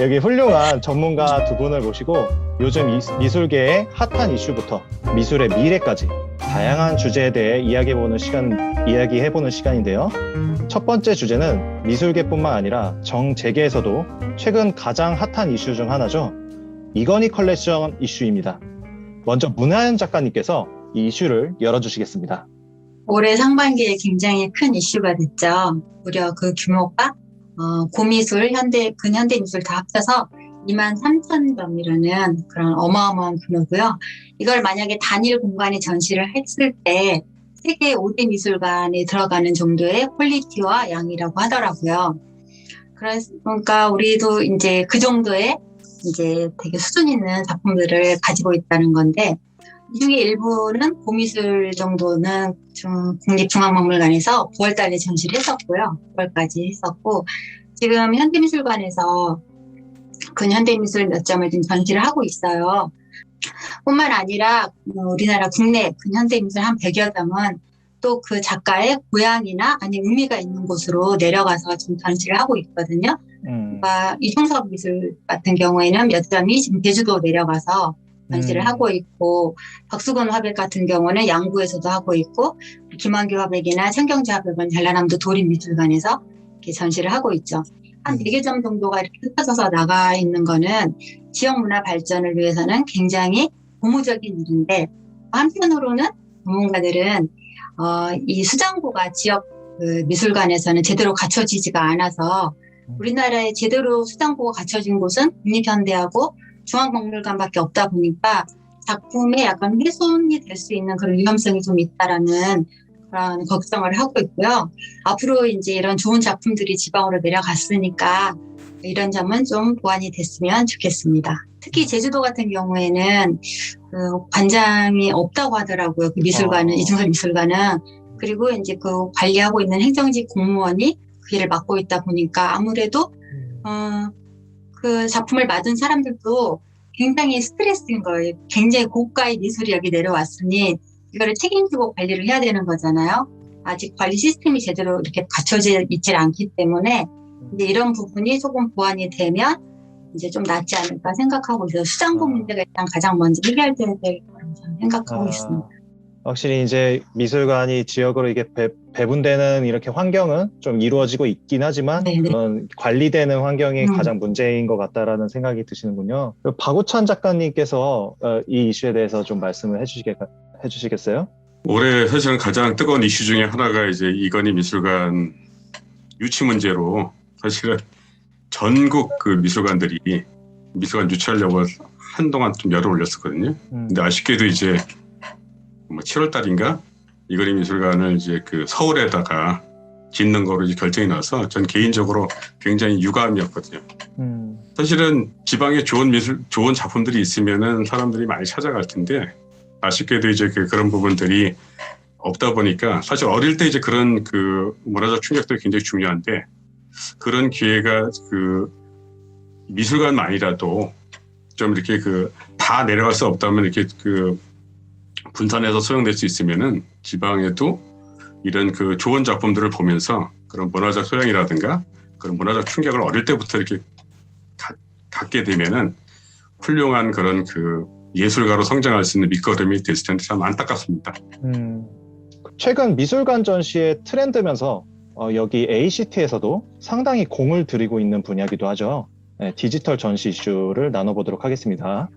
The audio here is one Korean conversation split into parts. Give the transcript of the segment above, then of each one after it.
여기 훌륭한 전문가 두 분을 모시고 요즘 이- 미술계의 핫한 이슈부터 미술의 미래까지 다양한 주제에 대해 이야기해보는 시간, 이야기해보는 시간인데요. 첫 번째 주제는 미술계뿐만 아니라 정재계에서도 최근 가장 핫한 이슈 중 하나죠. 이건희 컬렉션 이슈입니다. 먼저 문하연 작가님께서 이 이슈를 열어주시겠습니다. 올해 상반기에 굉장히 큰 이슈가 됐죠. 무려 그 규모가 어, 고미술, 현대, 근현대 미술 다 합쳐서 2만 3천 점이라는 그런 어마어마한 규모고요. 이걸 만약에 단일 공간에 전시를 했을 때 세계 5대 미술관에 들어가는 정도의 퀄리티와 양이라고 하더라고요. 그러니까 우리도 이제 그 정도의 이제 되게 수준 있는 작품들을 가지고 있다는 건데 이 중에 일부는 고미술 정도는 좀 국립중앙박물관에서 9월달에 전시를 했었고요. 9월까지 했었고 지금 현대미술관에서 근현대미술 몇 점을 지금 전시를 하고 있어요. 뿐만 아니라 뭐 우리나라 국내 근현대미술 한 100여 점은 또 그 작가의 고향이나 아니 의미가 있는 곳으로 내려가서 지금 전시를 하고 있거든요. 음, 그러니까 이종석 미술 같은 경우에는 몇 점이 지금 제주도 내려가서 전시를 음. 하고 있고 박수근 화백 같은 경우는 양구에서도 하고 있고 김한규 화백이나 청경지 화백은 전라남도 도립미술관에서 이렇게 전시를 하고 있죠. 한 음. 4개 점 정도가 이렇게 흩어져서 나가 있는 거는 지역 문화 발전을 위해서는 굉장히 고무적인 일인데 한편으로는 전문가들은 어, 이 수장고가 지역 그 미술관에서는 제대로 갖춰지지가 않아서 우리나라에 제대로 수장고가 갖춰진 곳은 국립현대하고 중앙박물관밖에 없다 보니까 작품에 약간 훼손이 될 수 있는 그런 위험성이 좀 있다라는 그런 걱정을 하고 있고요. 앞으로 이제 이런 좋은 작품들이 지방으로 내려갔으니까 이런 점은 좀 보완이 됐으면 좋겠습니다. 특히 제주도 같은 경우에는 그 관장이 없다고 하더라고요. 그 미술관은 어. 이중섭 미술관은 그리고 이제 그 관리하고 있는 행정직 공무원이 그 일을 맡고 있다 보니까 아무래도 어, 그 작품을 맡은 사람들도 굉장히 스트레스인 거예요. 굉장히 고가의 미술이 여기 내려왔으니 이거를 책임지고 관리를 해야 되는 거잖아요. 아직 관리 시스템이 제대로 이렇게 갖춰져 있질 않기 때문에 이제 이런 부분이 조금 보완이 되면 이제 좀 낫지 않을까 생각하고 있어요. 수장고 아. 문제가 일단 가장 먼저 해결돼야 될 거라고 저는 생각하고 아, 있습니다. 확실히 이제 미술관이 지역으로 이게 배, 배분되는 이렇게 환경은 좀 이루어지고 있긴 하지만 네네. 그런 관리되는 환경이 음. 가장 문제인 것 같다라는 생각이 드시는군요. 박우찬 작가님께서 어, 이 이슈에 대해서 좀 말씀을 해주시겠, 해주시겠어요? 올해 사실은 가장 뜨거운 이슈 중에 하나가 이제 이건희 미술관 유치 문제로 사실은 전국 그 미술관들이 미술관 유치하려고 한동안 좀 열을 올렸었거든요. 음, 근데 아쉽게도 이제 뭐 7월 달인가 이건희 미술관을 이제 그 서울에다가 짓는 거로 이제 결정이 나서 전 개인적으로 굉장히 유감이었거든요. 음, 사실은 지방에 좋은 미술, 좋은 작품들이 있으면은 사람들이 많이 찾아갈 텐데 아쉽게도 이제 그 그런 부분들이 없다 보니까 사실 어릴 때 이제 그런 그 문화적 충격들이 굉장히 중요한데 그런 기회가 그 미술관만이라도 좀 이렇게 그 다 내려갈 수 없다면 이렇게 그 분산해서 소용될 수 있으면은 지방에도 이런 그 좋은 작품들을 보면서 그런 문화적 소양이라든가 그런 문화적 충격을 어릴 때부터 이렇게 가- 갖게 되면은 훌륭한 그런 그 예술가로 성장할 수 있는 밑거름이 됐을 텐데 참 안타깝습니다. 음. 최근 미술관 전시의 트렌드면서 어, 여기 ACT에서도 상당히 공을 들이고 있는 분야기도 하죠. 네, 디지털 전시 이슈를 나눠보도록 하겠습니다.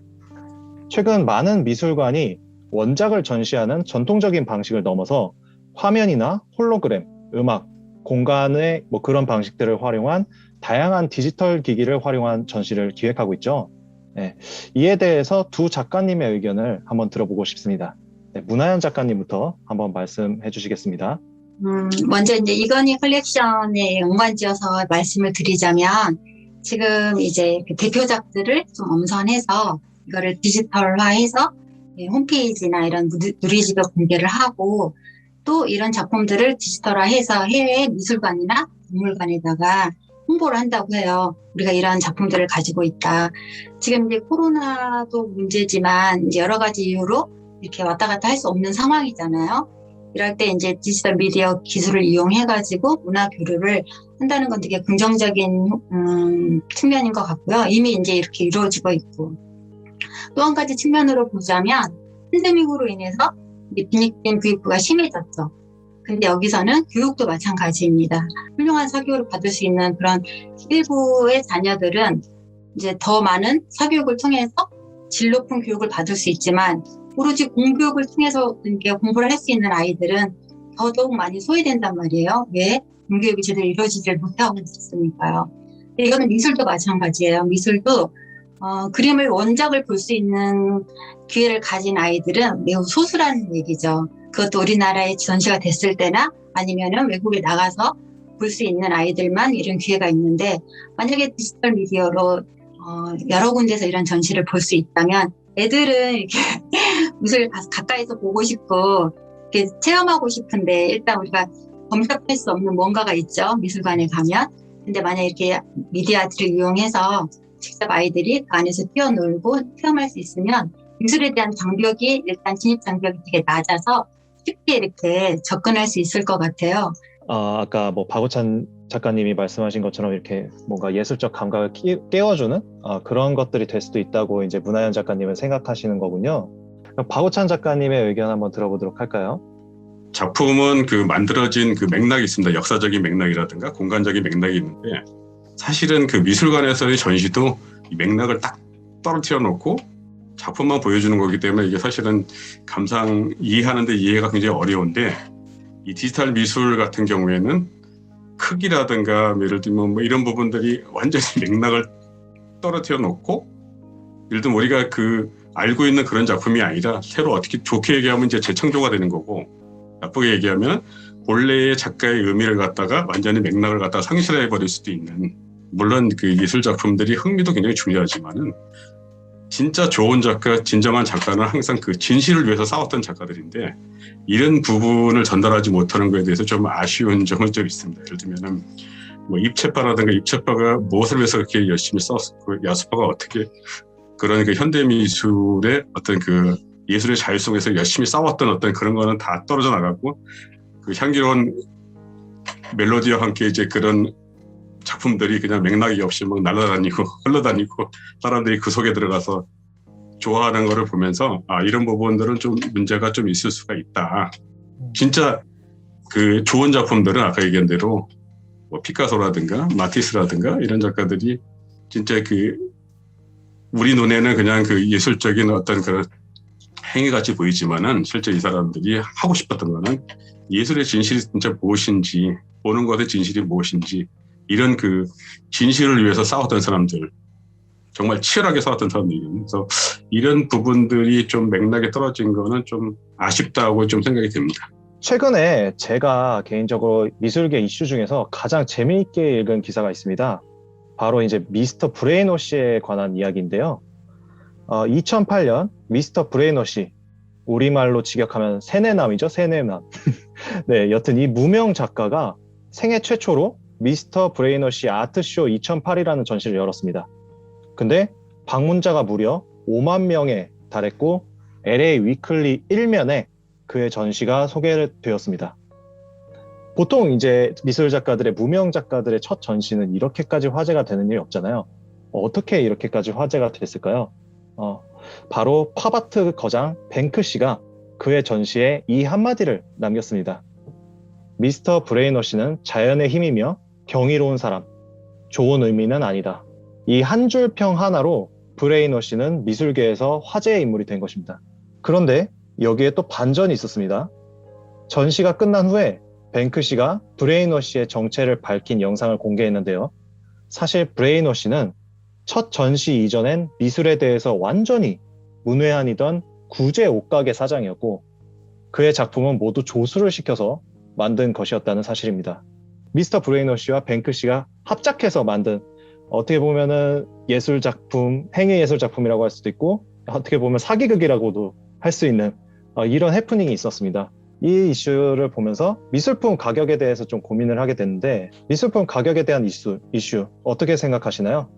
최근 많은 미술관이 원작을 전시하는 전통적인 방식을 넘어서 화면이나 홀로그램, 음악, 공간의 뭐 그런 방식들을 활용한 다양한 디지털 기기를 활용한 전시를 기획하고 있죠. 네, 이에 대해서 두 작가님의 의견을 한번 들어보고 싶습니다. 네, 문하연 작가님부터 한번 말씀해 주시겠습니다. 음, 먼저 이제 이건희 컬렉션에 연관지어서 말씀을 드리자면 지금 이제 그 대표작들을 좀 엄선해서 이거를 디지털화해서 예, 홈페이지나 이런 누- 누리집에 공개를 하고 또 이런 작품들을 디지털화해서 해외 미술관이나 박물관에다가 홍보를 한다고 해요. 우리가 이런 작품들을 가지고 있다. 지금 이제 코로나도 문제지만 이제 여러 가지 이유로 이렇게 왔다 갔다 할 수 없는 상황이잖아요. 이럴 때 이제 디지털 미디어 기술을 이용해가지고 문화 교류를 한다는 건 되게 긍정적인 음, 측면인 것 같고요. 이미 이제 이렇게 이루어지고 있고 또 한 가지 측면으로 보자면 팬데믹으로 인해서 빈익빈 부익부가 심해졌죠. 근데 여기서는 교육도 마찬가지입니다. 훌륭한 사교육을 받을 수 있는 그런 일부의 자녀들은 이제 더 많은 사교육을 통해서 질 높은 교육을 받을 수 있지만 오로지 공교육을 통해서 공부를 할 수 있는 아이들은 더더욱 많이 소외된단 말이에요. 왜? 공교육이 제대로 이루어지질 못하고 있으니까요. 이거는 미술도 마찬가지예요. 미술도 어, 그림을 원작을 볼 수 있는 기회를 가진 아이들은 매우 소수라는 얘기죠. 그것도 우리나라에 전시가 됐을 때나 아니면은 외국에 나가서 볼 수 있는 아이들만 이런 기회가 있는데 만약에 디지털 미디어로 어, 여러 군데서 이런 전시를 볼 수 있다면 애들은 이렇게 가서 가까이서 보고 싶고 이렇게 체험하고 싶은데 일단 우리가 범접할 수 없는 뭔가가 있죠 미술관에 가면 근데 만약 이렇게 미디어들을 이용해서 직접 아이들이 그 안에서 뛰어놀고 체험할 수 있으면 미술에 대한 장벽이 일단 진입 장벽이 되게 낮아서 쉽게 이렇게 접근할 수 있을 것 같아요. 아, 아까 뭐 박우찬 작가님이 말씀하신 것처럼 이렇게 뭔가 예술적 감각을 끼- 깨워주는 아, 그런 것들이 될 수도 있다고 이제 문하연 작가님은 생각하시는 거군요. 박우찬 작가님의 의견 한번 들어보도록 할까요? 작품은 그 만들어진 그 맥락이 있습니다. 역사적인 맥락이라든가 공간적인 맥락이 있는데 사실은 그 미술관에서의 전시도 이 맥락을 딱 떨어뜨려 놓고 작품만 보여주는 거기 때문에 이게 사실은 감상 이해하는데 이해가 굉장히 어려운데 이 디지털 미술 같은 경우에는 크기라든가 예를 들면 뭐 이런 부분들이 완전히 맥락을 떨어뜨려 놓고 예를 들면 우리가 그 알고 있는 그런 작품이 아니라 새로 어떻게 좋게 얘기하면 이제 재창조가 되는 거고 나쁘게 얘기하면 본래의 작가의 의미를 갖다가 완전히 맥락을 갖다가 상실해 버릴 수도 있는 물론 그 예술 작품들이 흥미도 굉장히 중요하지만은 진짜 좋은 작가, 진정한 작가는 항상 그 진실을 위해서 싸웠던 작가들인데 이런 부분을 전달하지 못하는 것에 대해서 좀 아쉬운 점은 좀 있습니다. 예를 들면은 뭐 입체파라든가 입체파가 무엇을 위해서 그렇게 열심히 썼고 야수파가 어떻게 그런 그 현대 미술의 어떤 그 예술의 자유 속에서 열심히 싸웠던 어떤 그런 거는 다 떨어져 나가고 그 향기로운 멜로디와 함께 이제 그런 작품들이 그냥 맥락이 없이 막 날아다니고 흘러다니고 사람들이 그 속에 들어가서 좋아하는 거를 보면서 아 이런 부분들은 좀 문제가 좀 있을 수가 있다. 진짜 그 좋은 작품들은 아까 얘기한 대로 뭐 피카소라든가 마티스라든가 이런 작가들이 진짜 그 우리 눈에는 그냥 그 예술적인 어떤 그런 행위 같이 보이지만은 실제 이 사람들이 하고 싶었던 거는 예술의 진실이 진짜 무엇인지 보는 것의 진실이 무엇인지 이런 그 진실을 위해서 싸웠던 사람들 정말 치열하게 싸웠던 사람들이거든요. 그래서 이런 부분들이 좀 맥락에 떨어진 거는 좀 아쉽다고 좀 생각이 듭니다. 최근에 제가 개인적으로 미술계 이슈 중에서 가장 재미있게 읽은 기사가 있습니다. 바로 이제 미스터 브레이노시에 관한 이야기인데요. 어, 2008년 미스터 브레이노시 우리말로 직역하면 세뇌남이죠, 세뇌남. 네, 여튼 이 무명 작가가 생애 최초로 미스터 브레이너시 아트쇼 2008이라는 전시를 열었습니다. 근데 방문자가 무려 5만 명에 달했고 LA 위클리 1면에 그의 전시가 소개되었습니다. 보통 이제 미술 작가들의 무명 작가들의 첫 전시는 이렇게까지 화제가 되는 일이 없잖아요. 어떻게 이렇게까지 화제가 됐을까요? 어, 바로 팝아트 거장 뱅크 씨가 그의 전시에 이 한마디를 남겼습니다. 미스터 브레이너 씨는 자연의 힘이며 경이로운 사람, 좋은 의미는 아니다. 이 한 줄 평 하나로 브레이너 씨는 미술계에서 화제의 인물이 된 것입니다. 그런데 여기에 또 반전이 있었습니다. 전시가 끝난 후에 뱅크 씨가 브레이너 씨의 정체를 밝힌 영상을 공개했는데요. 사실 브레이너 씨는 첫 전시 이전엔 미술에 대해서 완전히 문외한이던 구제 옷가게 사장이었고 그의 작품은 모두 조수를 시켜서 만든 것이었다는 사실입니다. 미스터 브레이너 씨와 뱅크 씨가 합작해서 만든 어떻게 보면은 예술 작품, 행위 예술 작품이라고 할 수도 있고 어떻게 보면 사기극이라고도 할 수 있는 어, 이런 해프닝이 있었습니다. 이 이슈를 보면서 미술품 가격에 대해서 좀 고민을 하게 됐는데 미술품 가격에 대한 이슈, 이슈 어떻게 생각하시나요?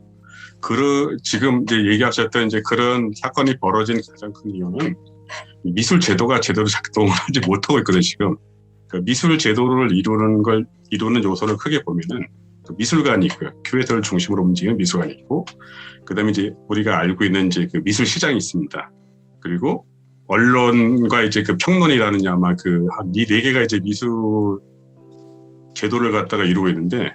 그 지금 이제 얘기하셨던 이제 그런 사건이 벌어진 가장 큰 이유는 미술 제도가 제대로 작동을 하지 못하고 있거든요, 지금. 그 미술 제도를 이루는 걸, 이루는 요소를 크게 보면은 그 미술관이 있고요. 교회들을 중심으로 움직이는 미술관이 있고, 그 다음에 이제 우리가 알고 있는 이제 그 미술 시장이 있습니다. 그리고 언론과 이제 그 평론이라는 아마 그한이네 개가 이제 미술 제도를 갖다가 이루고 있는데,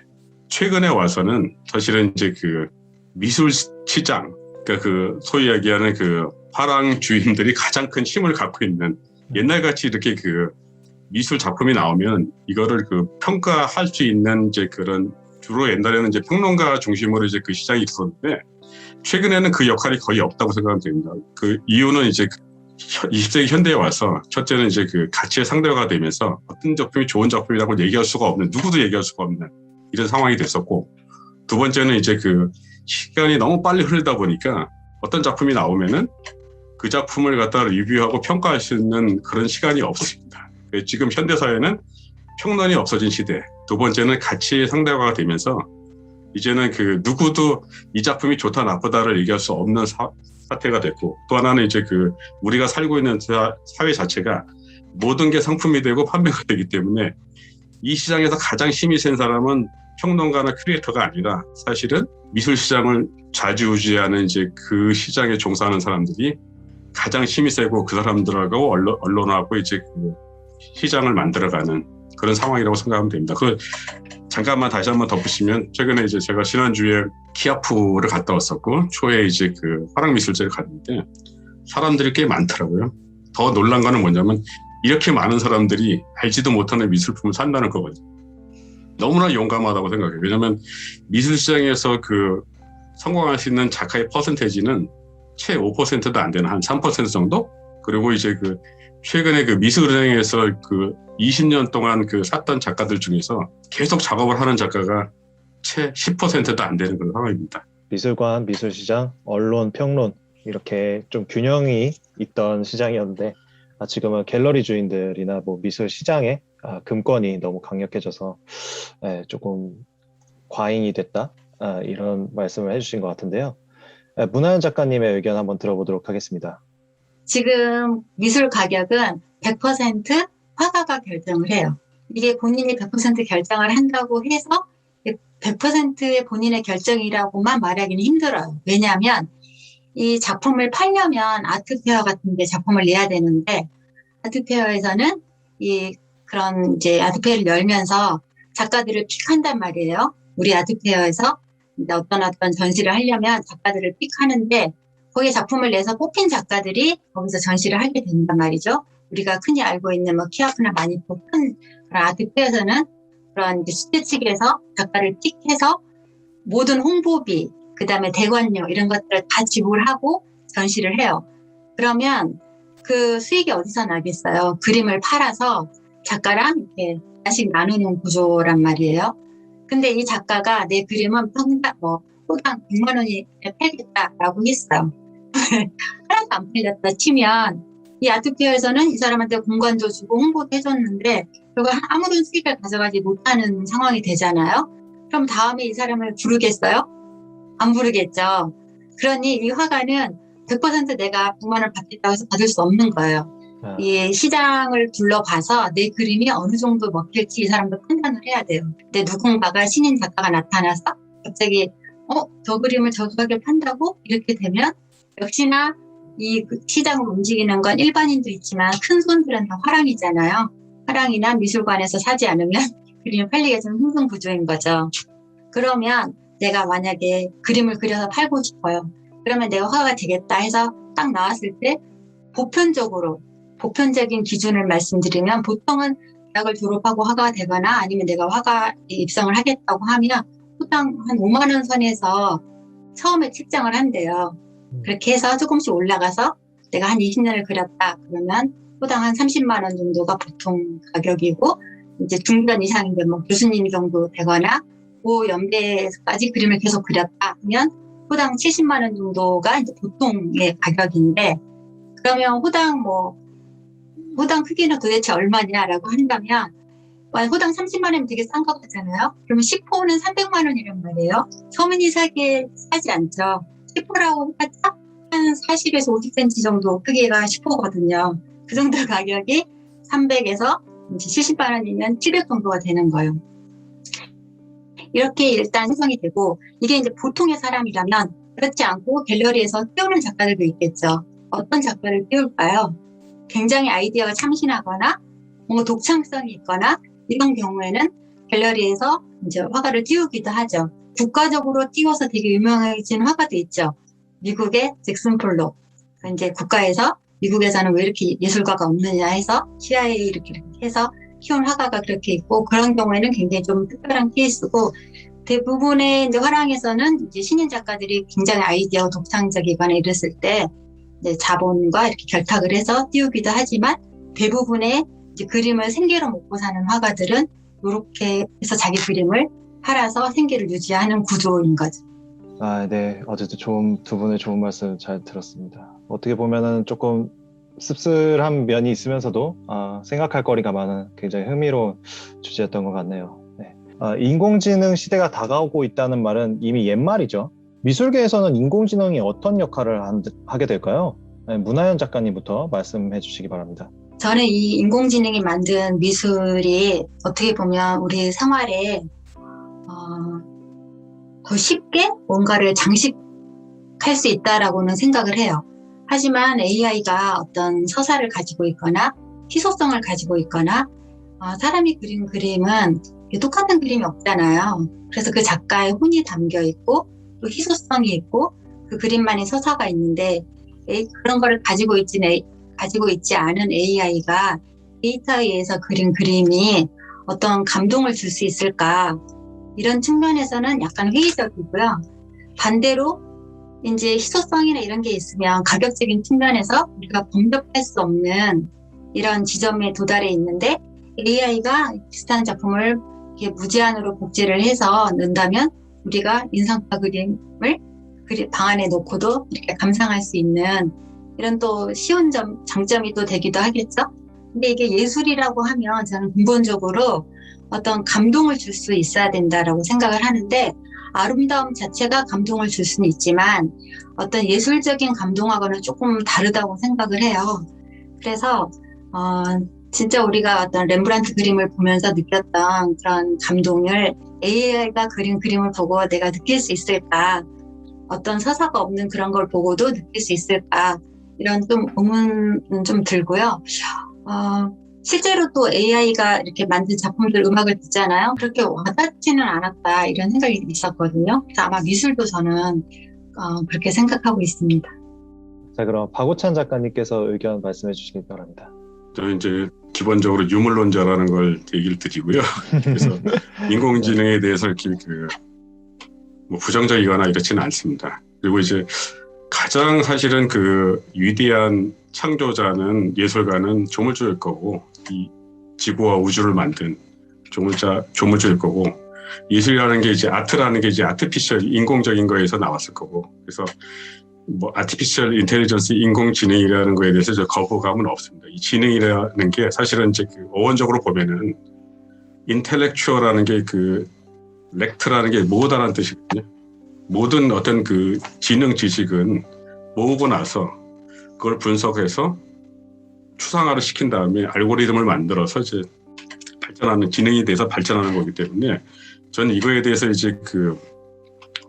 최근에 와서는 사실은 이제 그 미술 시장, 그러니까 그 소위 이야기하는 그 화랑 주인들이 가장 큰 힘을 갖고 있는 옛날 같이 이렇게 그 미술 작품이 나오면 이거를 그 평가할 수 있는 이제 그런 주로 옛날에는 이제 평론가 중심으로 이제 그 시장이 있었는데 최근에는 그 역할이 거의 없다고 생각하면 됩니다. 그 이유는 이제 20세기 현대에 와서 첫째는 이제 그 가치의 상대화가 되면서 어떤 작품이 좋은 작품이라고 얘기할 수가 없는 누구도 얘기할 수가 없는 이런 상황이 됐었고 두 번째는 이제 그 시간이 너무 빨리 흐르다 보니까 어떤 작품이 나오면은 그 작품을 갖다가 리뷰하고 평가할 수 있는 그런 시간이 없습니다. 그 지금 현대 사회는 평론이 없어진 시대. 두 번째는 가치 상대화가 되면서 이제는 그 누구도 이 작품이 좋다 나쁘다를 얘기할 수 없는 사, 사태가 됐고 또 하나는 이제 그 우리가 살고 있는 사- 사회 자체가 모든 게 상품이 되고 판매가 되기 때문에 이 시장에서 가장 힘이 센 사람은 평론가나 큐레이터가 아니라 사실은 미술 시장을 좌지우지하는 이제 그 시장에 종사하는 사람들이 가장 힘이 세고 그 사람들하고 언론, 언론하고 이제 그 시장을 만들어가는 그런 상황이라고 생각하면 됩니다. 그 잠깐만 다시 한번 덧붙이면 최근에 이제 제가 지난주에 키아프를 갔다 왔었고 초에 이제 그 화랑미술제를 갔는데 사람들이 꽤 많더라고요. 더 놀란 거는 뭐냐면 이렇게 많은 사람들이 알지도 못하는 미술품을 산다는 거거든요. 너무나 용감하다고 생각해요. 왜냐하면 미술 시장에서 그 성공할 수 있는 작가의 퍼센테이지는 채 5%도 안 되는 한 3% 정도? 그리고 이제 그 최근에 그 미술은행에서 그 20년 동안 그 샀던 작가들 중에서 계속 작업을 하는 작가가 채 10%도 안 되는 그런 상황입니다. 미술관, 미술시장, 언론, 평론 이렇게 좀 균형이 있던 시장이었는데 아, 지금은 갤러리 주인들이나 뭐 미술 시장에 아, 금권이 너무 강력해져서 예, 조금 과잉이 됐다 아, 이런 말씀을 해주신 것 같은데요. 예, 문하연 작가님의 의견 한번 들어보도록 하겠습니다. 지금 미술 가격은 100% 화가가 결정을 해요. 이게 본인이 100% 결정을 한다고 해서 100%의 본인의 결정이라고만 말하기는 힘들어요. 왜냐하면 이 작품을 팔려면 아트페어 같은 데 작품을 내야 되는데 아트페어에서는 이 그런 이제 아트페어를 열면서 작가들을 픽한단 말이에요. 우리 아트페어에서 어떤 어떤 전시를 하려면 작가들을 픽하는데 거기에 작품을 내서 뽑힌 작가들이 거기서 전시를 하게 된단 말이죠. 우리가 흔히 알고 있는 뭐 키아프나 마니토 큰 그런 아트페어에서는 그런 수제 측에서 작가를 픽해서 모든 홍보비, 그 다음에 대관료 이런 것들을 다 지불하고 전시를 해요. 그러면 그 수익이 어디서 나겠어요? 그림을 팔아서 작가랑 이렇게 하나씩 나누는 구조란 말이에요. 근데 이 작가가 내 그림은 평당 뭐 호당 100만 원에 팔겠다라고 했어요. 하나도 안 팔렸다 치면 이 아트페어에서는 이 사람한테 공간도 주고 홍보도 해줬는데 결국 아무런 수익을 가져가지 못하는 상황이 되잖아요. 그럼 다음에 이 사람을 부르겠어요? 안 부르겠죠. 그러니 이 화가는 100% 내가 100만 원 받겠다고 해서 받을 수 없는 거예요. 아, 이 시장을 둘러봐서 내 그림이 어느 정도 먹힐지 이 사람도 판단을 해야 돼요. 근데 누군가가 신인 작가가 나타나서 갑자기 어, 저 그림을 저 가격에 판다고? 이렇게 되면 역시나 이 시장을 움직이는 건 일반인도 있지만 큰 손들은 다 화랑이잖아요. 화랑이나 미술관에서 사지 않으면 그림이 팔리기가 좀 힘든 구조인 거죠. 그러면 내가 만약에 그림을 그려서 팔고 싶어요. 그러면 내가 화가 되겠다 해서 딱 나왔을 때 보편적으로 보편적인 기준을 말씀드리면 보통은 대학을 졸업하고 화가가 되거나 아니면 내가 화가 입성을 하겠다고 하면 호당 한 5만 원 선에서 처음에 책정을 한대요. 그렇게 해서 조금씩 올라가서 내가 한 20년을 그렸다 그러면 호당 한 30만 원 정도가 보통 가격이고 이제 중견 이상인데 뭐 교수님 정도 되거나 고 연배까지 그림을 계속 그렸다 하면 호당 70만 원 정도가 이제 보통의 가격인데 그러면 호당 뭐 호당 크기는 도대체 얼마냐라고 한다면 와, 호당 30만 원이면 되게 싼 것 같잖아요. 그러면 10호는 300만 원이란 말이에요. 서민이 사기에 사지 않죠. 10호라고 해봤자 한한 40에서 50cm 정도 크기가 슈퍼거든요. 그 정도 가격이 300에서 70만 원이면 700 정도가 되는 거예요. 이렇게 일단 형성이 되고 이게 이제 보통의 사람이라면 그렇지 않고 갤러리에서 띄우는 작가들도 있겠죠. 어떤 작가를 띄울까요? 굉장히 아이디어가 참신하거나 뭔가 독창성이 있거나 이런 경우에는 갤러리에서 이제 화가를 띄우기도 하죠. 국가적으로 띄워서 되게 유명해진 화가도 있죠. 미국의 잭슨 폴로. 이제 국가에서 미국에서는 왜 이렇게 예술가가 없느냐 해서 CIA 이렇게 해서 키운 화가가 그렇게 있고 그런 경우에는 굉장히 좀 특별한 케이스고 대부분의 이제 화랑에서는 이제 신인 작가들이 굉장히 아이디어 독창적이거나 이랬을 때 이제 자본과 이렇게 결탁을 해서 띄우기도 하지만 대부분의 이제 그림을 생계로 먹고 사는 화가들은 이렇게 해서 자기 그림을 팔아서 생계를 유지하는 구조인 거죠. 아, 네. 어쨌든 좋은, 두 분의 좋은 말씀 잘 들었습니다. 어떻게 보면은 조금 씁쓸한 면이 있으면서도 아, 생각할 거리가 많은 굉장히 흥미로운 주제였던 것 같네요. 네. 아, 인공지능 시대가 다가오고 있다는 말은 이미 옛말이죠. 미술계에서는 인공지능이 어떤 역할을 한- 하게 될까요? 네, 문하연 작가님부터 말씀해 주시기 바랍니다. 저는 이 인공지능이 만든 미술이 어떻게 보면 우리 생활에 어, 더 쉽게 뭔가를 장식할 수 있다라고는 생각을 해요. 하지만 AI가 어떤 서사를 가지고 있거나 희소성을 가지고 있거나 어, 사람이 그린 그림은 똑같은 그림이 없잖아요. 그래서 그 작가의 혼이 담겨 있고 또 희소성이 있고 그 그림만의 서사가 있는데 에이, 그런 거를 가지고 있지는 가지고 있지 않은 AI가 데이터에 의해서 그린 그림이 어떤 감동을 줄 수 있을까 이런 측면에서는 약간 회의적이고요. 반대로 이제 희소성이나 이런 게 있으면 가격적인 측면에서 우리가 범접할 수 없는 이런 지점에 도달해 있는데 AI가 비슷한 작품을 무제한으로 복제를 해서 넣는다면 우리가 인상파 그림을 그리- 방 안에 놓고도 이렇게 감상할 수 있는 이런 또 쉬운 점, 장점이 또 되기도 하겠죠. 근데 이게 예술이라고 하면 저는 근본적으로 어떤 감동을 줄 수 있어야 된다라고 생각을 하는데 아름다움 자체가 감동을 줄 수는 있지만 어떤 예술적인 감동하고는 조금 다르다고 생각을 해요. 그래서 어, 진짜 우리가 어떤 렘브란트 그림을 보면서 느꼈던 그런 감동을 AI가 그린 그림을 보고 내가 느낄 수 있을까? 어떤 서사가 없는 그런 걸 보고도 느낄 수 있을까? 이런 좀 의문은 좀 들고요. 어, 실제로 또 AI가 이렇게 만든 작품들 음악을 듣잖아요. 그렇게 와닿지는 않았다 이런 생각이 있었거든요. 그래서 아마 미술도 저는 어, 그렇게 생각하고 있습니다. 자, 그럼 박우찬 작가님께서 의견 말씀해 주시기 바랍니다. 저는 이제 기본적으로 유물론자라는 걸 얘기를 드리고요. 그래서 인공지능에 대해서 이렇게 그, 뭐 부정적이거나 이렇지는 않습니다. 그리고 이제 가장 사실은 그 위대한 창조자는 예술가는 조물주일 거고 이 지구와 우주를 만든 조물자 조물주일 거고 예술이라는 게 이제 아트라는 게 이제 아티피셜 인공적인 거에서 나왔을 거고 그래서 뭐 아티피셜 인텔리전스 인공지능이라는 거에 대해서 저 거부감은 없습니다. 이 지능이라는 게 사실은 이제 그 어원적으로 보면은 인텔렉추얼라는 게 그 렉트라는 게 모으다라는 뜻이거든요. 모든 어떤 그 지능 지식은 모으고 나서 그걸 분석해서 추상화를 시킨 다음에 알고리즘을 만들어서 이제 발전하는 지능이 돼서 발전하는 거기 때문에 저는 이거에 대해서 이제 그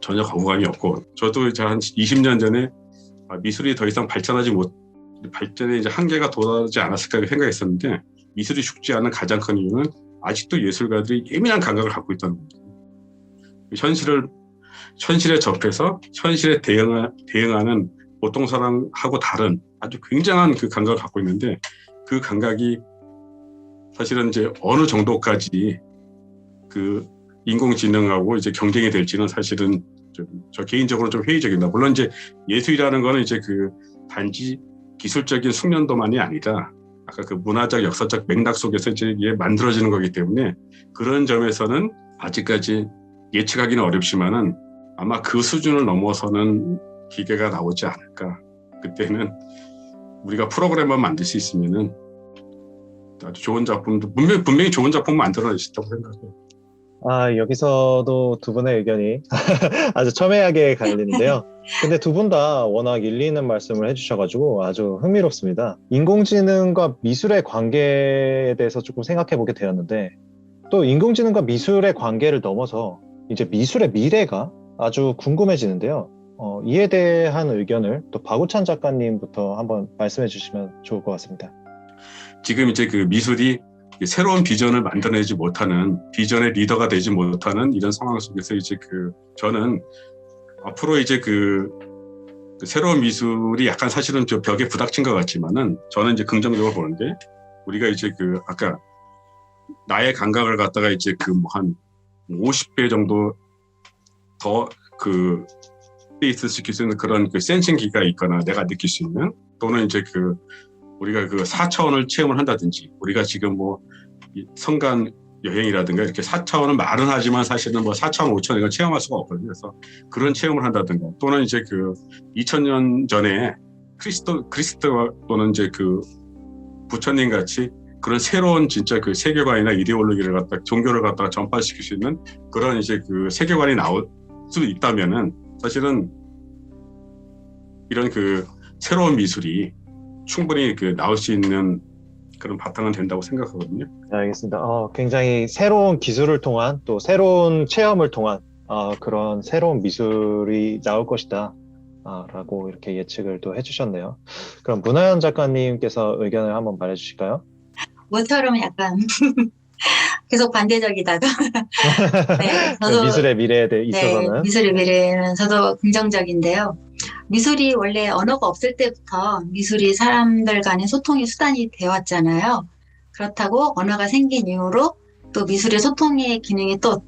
전혀 거부감이 없고 저도 이제 한 20년 전에 아, 미술이 더 이상 발전하지 못 발전의 이제 한계가 도달하지 않았을까 생각했었는데 미술이 죽지 않은 가장 큰 이유는 아직도 예술가들이 예민한 감각을 갖고 있다는 겁니다. 현실을 현실에 접해서 현실에 대응 대응하는 보통 사람하고 다른 아주 굉장한 그 감각을 갖고 있는데 그 감각이 사실은 이제 어느 정도까지 그 인공지능하고 이제 경쟁이 될지는 사실은 좀 저 개인적으로 좀 회의적입니다. 물론 이제 예술이라는 거는 이제 그 단지 기술적인 숙련도만이 아니라 아까 그 문화적 역사적 맥락 속에서 이제 이게 만들어지는 거기 때문에 그런 점에서는 아직까지 예측하기는 어렵지만은 아마 그 수준을 넘어서는 기계가 나오지 않을까. 그때는 우리가 프로그램만 만들 수 있으면은 아주 좋은 작품도 분명히, 분명히 좋은 작품 만들어낼 수 있다고 생각해요. 아, 여기서도 두 분의 의견이 아주 첨예하게 갈리는데요. 근데 두 분 다 워낙 일리 있는 말씀을 해주셔가지고 아주 흥미롭습니다. 인공지능과 미술의 관계에 대해서 조금 생각해 보게 되었는데 또 인공지능과 미술의 관계를 넘어서 이제 미술의 미래가 아주 궁금해지는데요. 어, 이에 대한 의견을 또 박우찬 작가님부터 한번 말씀해 주시면 좋을 것 같습니다. 지금 이제 그 미술이 새로운 비전을 만들어내지 못하는 비전의 리더가 되지 못하는 이런 상황 속에서 이제 그 저는 앞으로 이제 그, 그 새로운 미술이 약간 사실은 저 벽에 부닥친 것 같지만은 저는 이제 긍정적으로 보는데 우리가 이제 그 아까 나의 감각을 갖다가 이제 그 뭐 한 50배 정도 더그 페이스 시킬 수 있는 그런 그 센싱기가 있거나 내가 느낄 수 있는 또는 이제 그 우리가 그 4차원을 체험을 한다든지 우리가 지금 뭐이 성간 여행이라든가 이렇게 4차원은 말은 하지만 사실은 뭐 4차원, 5차원 이걸 체험할 수가 없거든요. 그래서 그런 체험을 한다든가 또는 이제 그 2000년 전에 크리스토 크리스토 또는 이제 그 부처님 같이 그런 새로운 진짜 그 세계관이나 이데올로기를 갖다 종교를 갖다가 전파시킬 수 있는 그런 이제 그 세계관이 나올 수 있다면은 사실은 이런 그 새로운 미술이 충분히 그 나올 수 있는 그런 바탕은 된다고 생각하거든요. 네, 알겠습니다. 어, 굉장히 새로운 기술을 통한 또 새로운 체험을 통한 어, 그런 새로운 미술이 나올 것이다. 아, 라고 이렇게 예측을 또 해주셨네요. 그럼 문하연 작가님께서 의견을 한번 말해주실까요? 모처럼 약간 계속 반대적이다가 네, 저도 미술의 미래에 대해 네, 있어서는 미술의 미래는 저도 긍정적인데요. 미술이 원래 언어가 없을 때부터 미술이 사람들 간의 소통의 수단이 되었잖아요. 그렇다고 언어가 생긴 이후로 또 미술의 소통의 기능이 또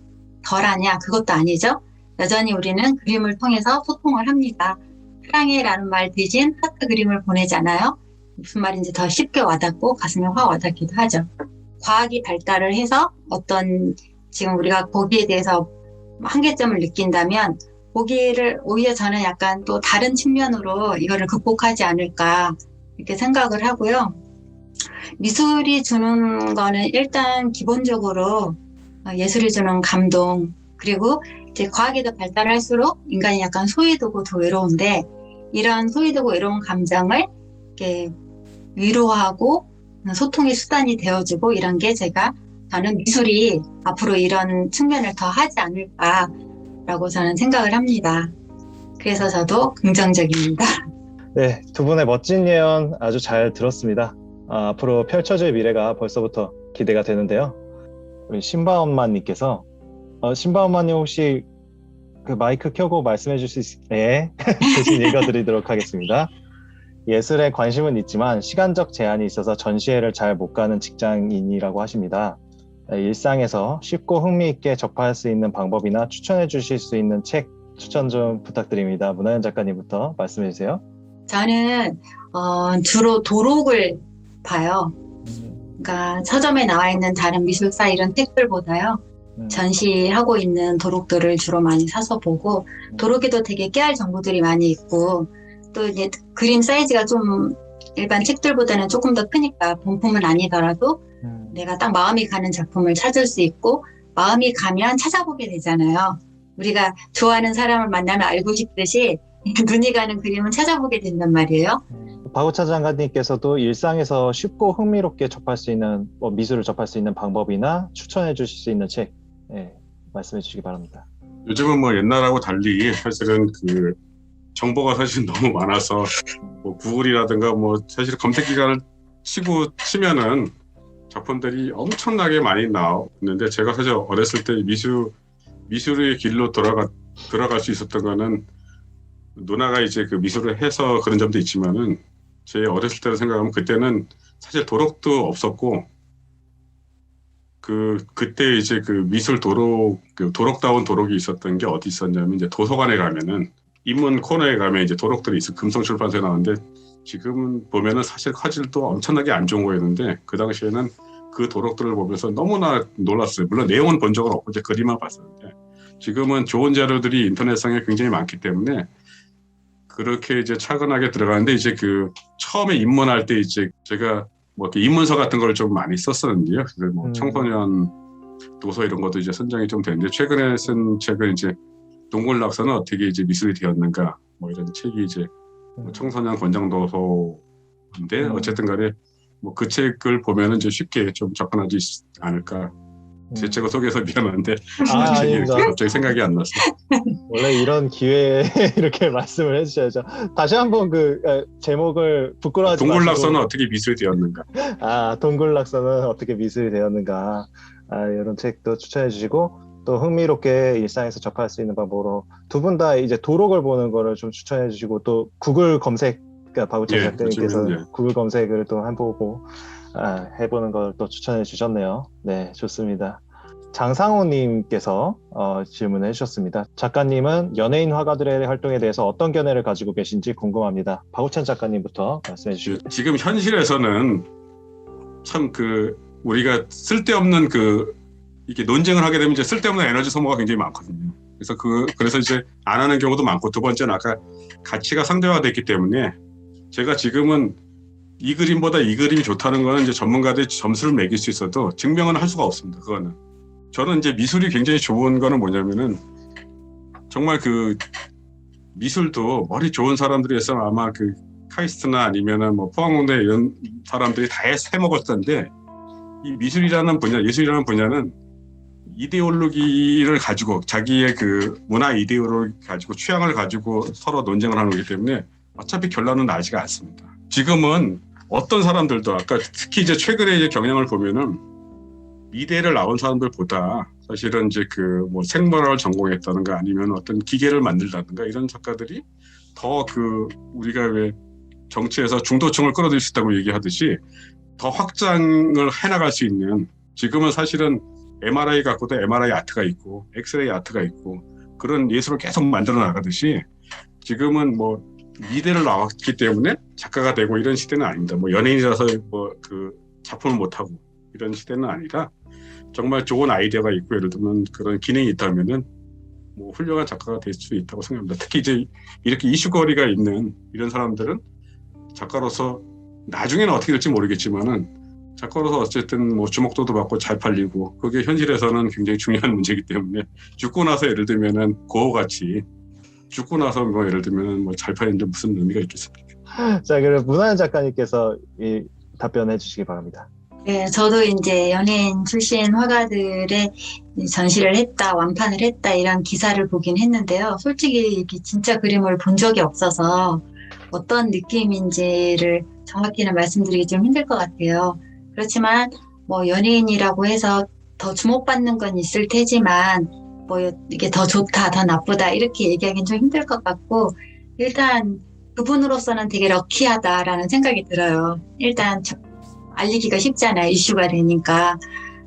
덜하냐? 그것도 아니죠. 여전히 우리는 그림을 통해서 소통을 합니다. 사랑해라는 말 대신 하트 그림을 보내잖아요. 무슨 말인지 더 쉽게 와닿고 가슴에 확 와닿기도 하죠. 과학이 발달을 해서 어떤 지금 우리가 거기에 대해서 한계점을 느낀다면 보기를 오히려 저는 약간 또 다른 측면으로 이거를 극복하지 않을까 이렇게 생각을 하고요. 미술이 주는 거는 일단 기본적으로 어, 예술이 주는 감동 그리고 이제 과학이 더 발달할수록 인간이 약간 소외되고 더 외로운데 이런 소외되고 외로운 감정을 이렇게 위로하고 소통의 수단이 되어주고 이런 게 제가 저는 미술이 앞으로 이런 측면을 더 하지 않을까라고 저는 생각을 합니다. 그래서 저도 긍정적입니다. 네, 두 분의 멋진 예언 아주 잘 들었습니다. 아, 앞으로 펼쳐질 미래가 벌써부터 기대가 되는데요. 우리 신바 엄마님께서 어, 신바 엄마님 혹시 그 마이크 켜고 말씀해 주실 수 있... 네, 대신 읽어드리도록 하겠습니다. 예술에 관심은 있지만 시간적 제한이 있어서 전시회를 잘 못 가는 직장인이라고 하십니다. 네, 일상에서 쉽고 흥미있게 접할 수 있는 방법이나 추천해 주실 수 있는 책 추천 좀 부탁드립니다. 문하연 작가님부터 말씀해 주세요. 저는 어, 주로 도록을 봐요. 그러니까 서점에 나와 있는 다른 미술사 이런 책들보다요. 음, 전시하고 있는 도록들을 주로 많이 사서 보고 도록에도 되게 깨알 정보들이 많이 있고 또 이제 그림 사이즈가 좀 일반 책들보다는 조금 더 크니까 본품은 아니더라도 음, 내가 딱 마음이 가는 작품을 찾을 수 있고 마음이 가면 찾아보게 되잖아요. 우리가 좋아하는 사람을 만나면 알고 싶듯이 눈이 가는 그림을 찾아보게 된단 말이에요. 박우차 장관님께서도 일상에서 쉽고 흥미롭게 접할 수 있는 뭐 미술을 접할 수 있는 방법이나 추천해 주실 수 있는 책 예, 말씀해 주시기 바랍니다. 요즘은 뭐 옛날하고 달리 사실은 그 정보가 사실 너무 많아서 뭐 구글이라든가 뭐 사실 검색 기관을 치고 치면은 작품들이 엄청나게 많이 나오는데 제가 사실 어렸을 때 미술 미술의 길로 돌아가 들어갈 수 있었던 거는 누나가 이제 그 미술을 해서 그런 점도 있지만은 제 어렸을 때로 생각하면 그때는 사실 도록도 없었고 그 그때 이제 그 미술 도록 그 도록다운 도록이 있었던 게 어디 있었냐면 이제 도서관에 가면은 인문 코너에 가면 이제 도록들이 있어 금성 출판사에 나오는데 지금 보면은 사실 화질도 엄청나게 안 좋은 거였는데 그 당시에는 그 도록들을 보면서 너무나 놀랐어요. 물론 내용은 본 적은 없고 이제 그림만 봤었는데 지금은 좋은 자료들이 인터넷상에 굉장히 많기 때문에 그렇게 이제 차근하게 들어가는데 이제 그 처음에 입문할 때 이제 제가 뭐 이렇게 입문서 같은 걸 좀 많이 썼었는데요. 그래서 뭐 음. 청소년 도서 이런 것도 이제 선정이 좀 됐는데 최근에 쓴 책은 이제 동굴 낙서는 어떻게 이제 미술이 되었는가 뭐 이런 책이 이제 뭐 청소년 권장도서인데 음. 어쨌든 간에 뭐 그 책을 보면은 이제 쉽게 좀 접근하지 않을까. 제 책을 소개해서 미안한데 음. 아, 책이. 갑자기 생각이 안 나서. 원래 이런 기회에 이렇게 말씀을 해주셔야죠. 다시 한번 그 에, 제목을 부끄러워하지 동굴락서는 마시고 어떻게 미술이 되었는가? 아 동굴락서는 어떻게 미술이 되었는가 아, 이런 책도 추천해 주시고 또 흥미롭게 일상에서 접할 수 있는 방법으로 두 분 다 이제 도록을 보는 거를 좀 추천해 주시고 또 구글 검색 그러니까 바우처 예, 작가님께서 요즘은, 예. 구글 검색을 또 해보고 아, 해보는 걸 또 추천해 주셨네요. 네 좋습니다. 장상호님께서 어, 질문을 해주셨습니다. 작가님은 연예인 화가들의 활동에 대해서 어떤 견해를 가지고 계신지 궁금합니다. 바우찬 작가님부터 말씀해 주시죠. 지금 현실에서는 참 그 우리가 쓸데없는 그 이렇게 논쟁을 하게 되면 이제 쓸데없는 에너지 소모가 굉장히 많거든요. 그래서 그 그래서 이제 안 하는 경우도 많고 두 번째는 아까 가치가 상대화됐기 때문에 제가 지금은 이 그림보다 이 그림이 좋다는 거는 이제 전문가들이 점수를 매길 수 있어도 증명은 할 수가 없습니다. 그거는 저는 이제 미술이 굉장히 좋은 거는 뭐냐면은 정말 그 미술도 머리 좋은 사람들이 해서 아마 그 카이스트나 아니면은 뭐 포항공대 이런 사람들이 다 해- 해먹을 텐데 이 미술이라는 분야, 예술이라는 분야는 이데올로기를 가지고 자기의 그 문화 이데올로기 가지고 취향을 가지고 서로 논쟁을 하는 거기 때문에 어차피 결론은 나지가 않습니다. 지금은 어떤 사람들도 아까 특히 이제 최근에 이제 경향을 보면은 이대를 나온 사람들보다 사실은 이제 그 뭐 생물학을 전공했다든가 아니면 어떤 기계를 만들다든가 이런 작가들이 더 그 우리가 왜 정치에서 중도층을 끌어들일 수 있다고 얘기하듯이 더 확장을 해나갈 수 있는 지금은 사실은 MRI 갖고도 MRI 아트가 있고 엑스레이 아트가 있고 그런 예술을 계속 만들어 나가듯이 지금은 뭐 미대를 나왔기 때문에 작가가 되고 이런 시대는 아닙니다. 뭐 연예인이라서 뭐 그 작품을 못 하고 이런 시대는 아니라 정말 좋은 아이디어가 있고 예를 들면 그런 기능이 있다면은 뭐 훌륭한 작가가 될 수 있다고 생각합니다. 특히 이제 이렇게 이슈거리가 있는 이런 사람들은 작가로서 나중에는 어떻게 될지 모르겠지만은 작가로서 어쨌든 뭐 주목도도 받고 잘 팔리고 그게 현실에서는 굉장히 중요한 문제이기 때문에 죽고 나서 예를 들면은 고어같이 죽고 나서 뭐 예를 들면은 뭐잘 팔리는데 무슨 의미가 있겠습니까? 자, 그럼 문화연 작가님께서 이 답변해 주시기 바랍니다. 네, 저도 이제 연예인 출신 화가들의 이 전시를 했다, 완판을 했다, 이런 기사를 보긴 했는데요. 솔직히 이게 진짜 그림을 본 적이 없어서 어떤 느낌인지를 정확히는 말씀드리기 좀 힘들 것 같아요. 그렇지만 뭐 연예인이라고 해서 더 주목받는 건 있을 테지만 뭐 이게 더 좋다, 더 나쁘다 이렇게 얘기하기는 좀 힘들 것 같고 일단 그분으로서는 되게 럭키하다라는 생각이 들어요. 일단 저- 알리기가 쉽잖아요. 이슈가 되니까.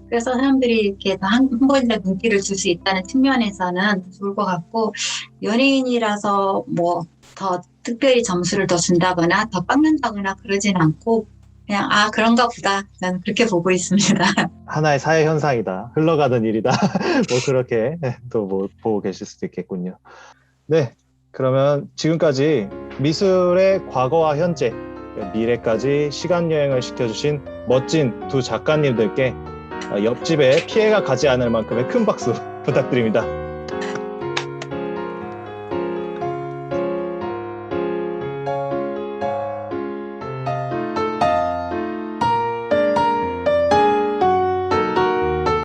그래서 사람들이 이렇게 한 번이라도 눈길을 줄 수 있다는 측면에서는 좋을 것 같고, 연예인이라서 뭐 더 특별히 점수를 더 준다거나 더 깎는다거나 그러진 않고, 그냥, 아, 그런가 보다. 나는 그렇게 보고 있습니다. 하나의 사회 현상이다. 흘러가는 일이다. 뭐 그렇게 또 뭐 보고 계실 수도 있겠군요. 네. 그러면 지금까지 미술의 과거와 현재, 미래까지 시간 여행을 시켜주신 멋진 두 작가님들께 옆집에 피해가 가지 않을 만큼의 큰 박수 부탁드립니다.